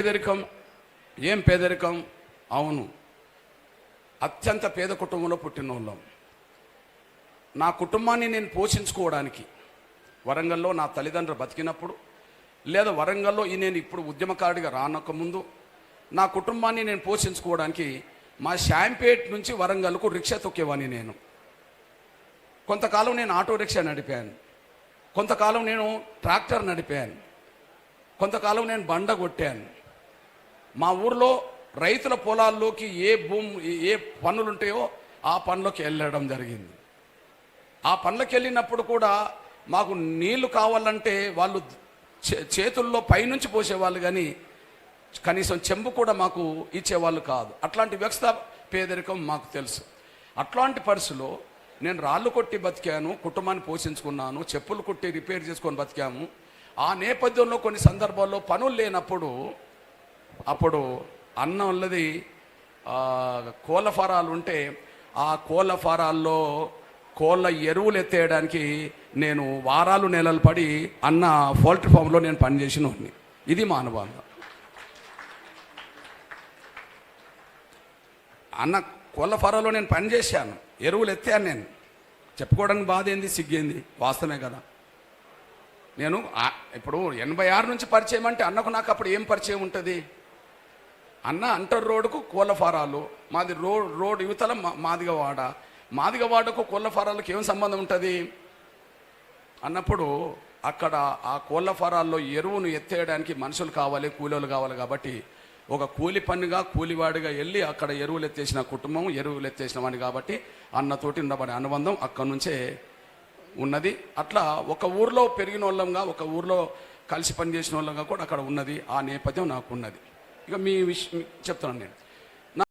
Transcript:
పేదరికం? ఏం పేదరికం? అవును. అత్యంత పేద కుటుంబంలో పుట్టిన వాళ్ళం నా కుటుంబాన్ని నేను పోషించుకోవడానికి వరంగల్లో నా తల్లిదండ్రులు బతికినప్పుడు లేదా వరంగల్లో ఈ నేను ఇప్పుడు ఉద్యమకారుడిగా రానక్క ముందు నా కుటుంబాన్ని నేను పోషించుకోవడానికి మా శాంపేట్ నుంచి వరంగల్కు రిక్షా తొక్కేవాని నేను. కొంతకాలం నేను ఆటో రిక్షా నడిపాను. కొంతకాలం నేను ట్రాక్టర్ నడిపాను. కొంతకాలం నేను బండ కొట్టాను. మా ఊర్లో రైతుల పొలాల్లోకి ఏ భూమి ఏ పనులు ఉంటాయో ఆ పనులకి వెళ్ళడం జరిగింది. ఆ పనులకి వెళ్ళినప్పుడు కూడా మాకు నీళ్ళు కావాలంటే వాళ్ళు చే- చేతుల్లో పైనుంచి పోసేవాళ్ళు కానీ కనీసం చెంబు కూడా మాకు ఇచ్చేవాళ్ళు కాదు. అట్లాంటి వ్యవస్థ పేదరికం మాకు తెలుసు. అట్లాంటి పరిస్థితిలో నేను రాళ్ళు కొట్టి బతికాను కుటుంబాన్ని పోషించుకున్నాను చెప్పులు కొట్టి రిపేర్ చేసుకొని బతికాము. ఆ నేపథ్యంలో కొన్ని సందర్భాల్లో పనులు లేనప్పుడు అప్పుడు అన్నం అన్నది కోళ్ళ ఫారాలు ఉంటే ఆ కోళ్ళ ఫారాల్లో కోళ్ళ ఎరువులు ఎత్తేయడానికి నేను వారాలు నెలలు పడి అన్న పౌల్ట్రీ ఫామ్లో నేను పనిచేసిన వాడిని. ఇది అనుభవం అన్న కోళ్ళ ఫారాలో నేను పనిచేశాను. ఎరువులు ఎత్తాను నేను. చెప్పుకోవడానికి బాధ ఏంది సిగ్గేంది? వాస్తవమే కదా. నేను ఇప్పుడు ఎనభై ఆరు నుంచి పరిచయం అంటే అన్నకు నాకు అప్పుడు ఏం పరిచయం ఉంటుంది? అన్న అంటర్ రోడ్డుకు కోళ్ళ ఫారాలు. మాది రోడ్ రోడ్ యువతల మా- మాదిగవాడ. మాదిగవాడకు కోళ్ళ ఫారాలకు ఏం సంబంధం ఉంటుంది? అన్నప్పుడు అక్కడ ఆ కోళ్ళ ఫారాల్లో ఎరువును ఎత్తేయడానికి మనుషులు కావాలి కూలీలు కావాలి కాబట్టి ఒక కూలి పనిగా కూలివాడిగా వెళ్ళి అక్కడ ఎరువులు ఎత్తేసిన కుటుంబం ఎరువులు ఎత్తేసిన వాడిని కాబట్టి అన్నతోటి ఉండబడే అనుబంధం అక్కడి నుంచే ఉన్నది. అట్లా ఒక ఊర్లో పెరిగిన వాళ్ళంగా ఒక ఊర్లో కలిసి పనిచేసిన వాళ్ళంగా కూడా అక్కడ ఉన్నది. ఆ నేపథ్యం నాకు ఉన్నది ఇక మీ విషయం చెప్తున్నాను నేను.